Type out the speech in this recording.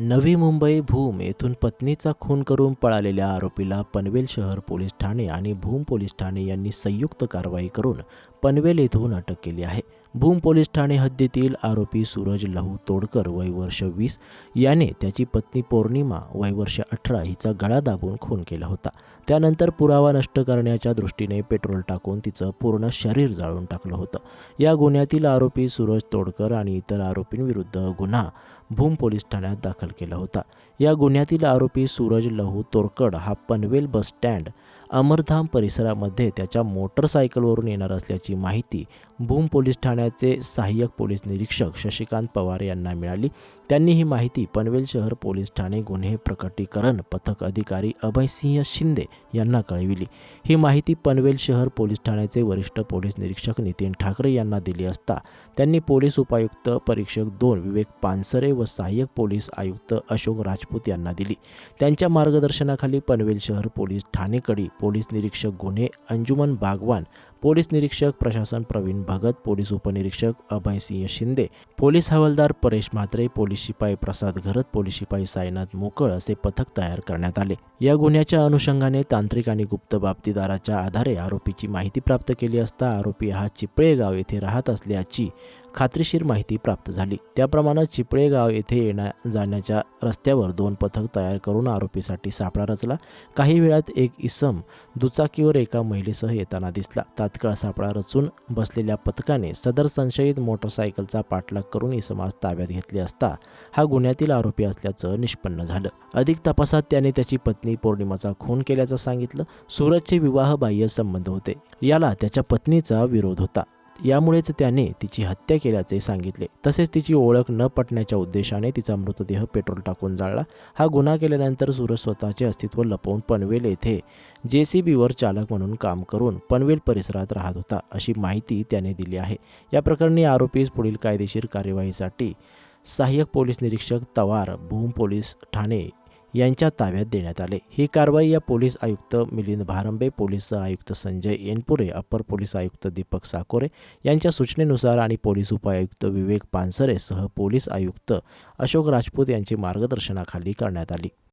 नवी मुंबई भूम येथून पत्नीचा खून करून पळालेल्या आरोपीला पनवेल शहर पोलीस ठाणे आणि भूम पोलीस ठाणे यांनी संयुक्त कारवाई करून पनवेल येथून अटक केली आहे. भूम पोलीस ठाणे हद्दीतील आरोपी सूरज लहू तोडकर वय वर्ष वीस. याने त्याची पत्नी पौर्णिमा वय वर्ष अठरा हिचा गळा दाबून खून केला होता. त्यानंतर पुरावा नष्ट करण्याच्या दृष्टीने पेट्रोल टाकून तिचं पूर्ण शरीर जाळून टाकलं होतं. या गुन्ह्यातील आरोपी सूरज तोडकर आणि इतर आरोपींविरुद्ध गुन्हा भूम पोलीस ठाण्यात दाखल केला होता. या गुन्ह्यातील आरोपी सूरज लहू तोरकड हा पनवेल बस स्टँड अमरधाम परिसरामध्ये त्याच्या मोटरसायकलवरून येणार असल्याची माहिती भूम पोलीस ठाणे ठाण्याचे सहाय्यक पोलीस निरीक्षक शशिकांत पवार यांना मिळाली. त्यांनी ही माहिती पनवेल शहर पोलीस ठाणे गुन्हे प्रकटीकरण पथक अधिकारी अभयसिंह शिंदे यांना कळविली. ही माहिती पनवेल शहर पोलीस ठाण्याचे वरिष्ठ पोलीस निरीक्षक नितीन ठाकरे यांना दिली असता त्यांनी पोलीस उपायुक्त परीक्षक दोन विवेक पानसरे व सहाय्यक पोलीस आयुक्त अशोक राजपूत यांना दिली. त्यांच्या मार्गदर्शनाखाली पनवेल शहर पोलीस ठाणेकडे पोलीस निरीक्षक गुन्हे अंजुमन बागवान पोलीस निरीक्षक प्रशासन प्रवीण भगत पोलीस उपनिरीक्षक अभयसिंह शिंदे पोलीस हवालदार परेश म्हात्रे पोलीस शिपाई प्रसाद घरत पोलीस शिपाई साईनाथ मोकळ असे पथक तयार करण्यात आले. या गुन्ह्याच्या अनुषंगाने तांत्रिक आणि गुप्त बाबतीदाराच्या आधारे आरोपीची माहिती प्राप्त केली असता आरोपी हा चिपळे गाव येथे राहत असल्याची खात्रीशीर माहिती प्राप्त झाली. त्याप्रमाणे चिपळे गाव येथे येण्या जाण्याच्या रस्त्यावर दोन पथक तयार करून आरोपीसाठी सापळा रचला. काही वेळात एक इसम दुचाकीवर एका महिलेसह येताना दिसला. तात्काळ सापळा रचून बसलेल्या पथकाने सदर संशयित मोटरसायकलचा पाठलाग करून इसमास ताब्यात घेतले असता हा गुन्ह्यातील आरोपी असल्याचं निष्पन्न झालं. अधिक तपासात त्याने त्याची पत्नी पौर्णिमाचा खून केल्याचं सांगितलं. सूरजचे विवाहबाह्य संबंध होते. याला त्याच्या पत्नीचा विरोध होता. यामुळेच त्याने तिची हत्या केल्याचे सांगितले. तसेच तिची ओळख न पटण्याच्या उद्देशाने तिचा मृतदेह पेट्रोल टाकून जाळला. हा गुन्हा केल्यानंतर सूरज स्वतःचे अस्तित्व लपवून पनवेल येथे जे सी बीवर चालक म्हणून काम करून पनवेल परिसरात राहत होता अशी माहिती त्याने दिली आहे. या प्रकरणी आरोपीस पुढील कायदेशीर कार्यवाहीसाठी सहाय्यक पोलीस निरीक्षक तवार भूम पोलीस ठाणे यांच्या ताब्यात देण्यात आले. ही कारवाई या पोलीस आयुक्त मिलिंद भारंबे पोलीस आयुक्त संजय येनपुरे अप्पर पोलीस आयुक्त दीपक साकोरे यांच्या सूचनेनुसार आणि पोलीस उपायुक्त विवेक पानसरे सह पोलीस आयुक्त अशोक राजपूत यांची मार्गदर्शनाखाली करण्यात आली.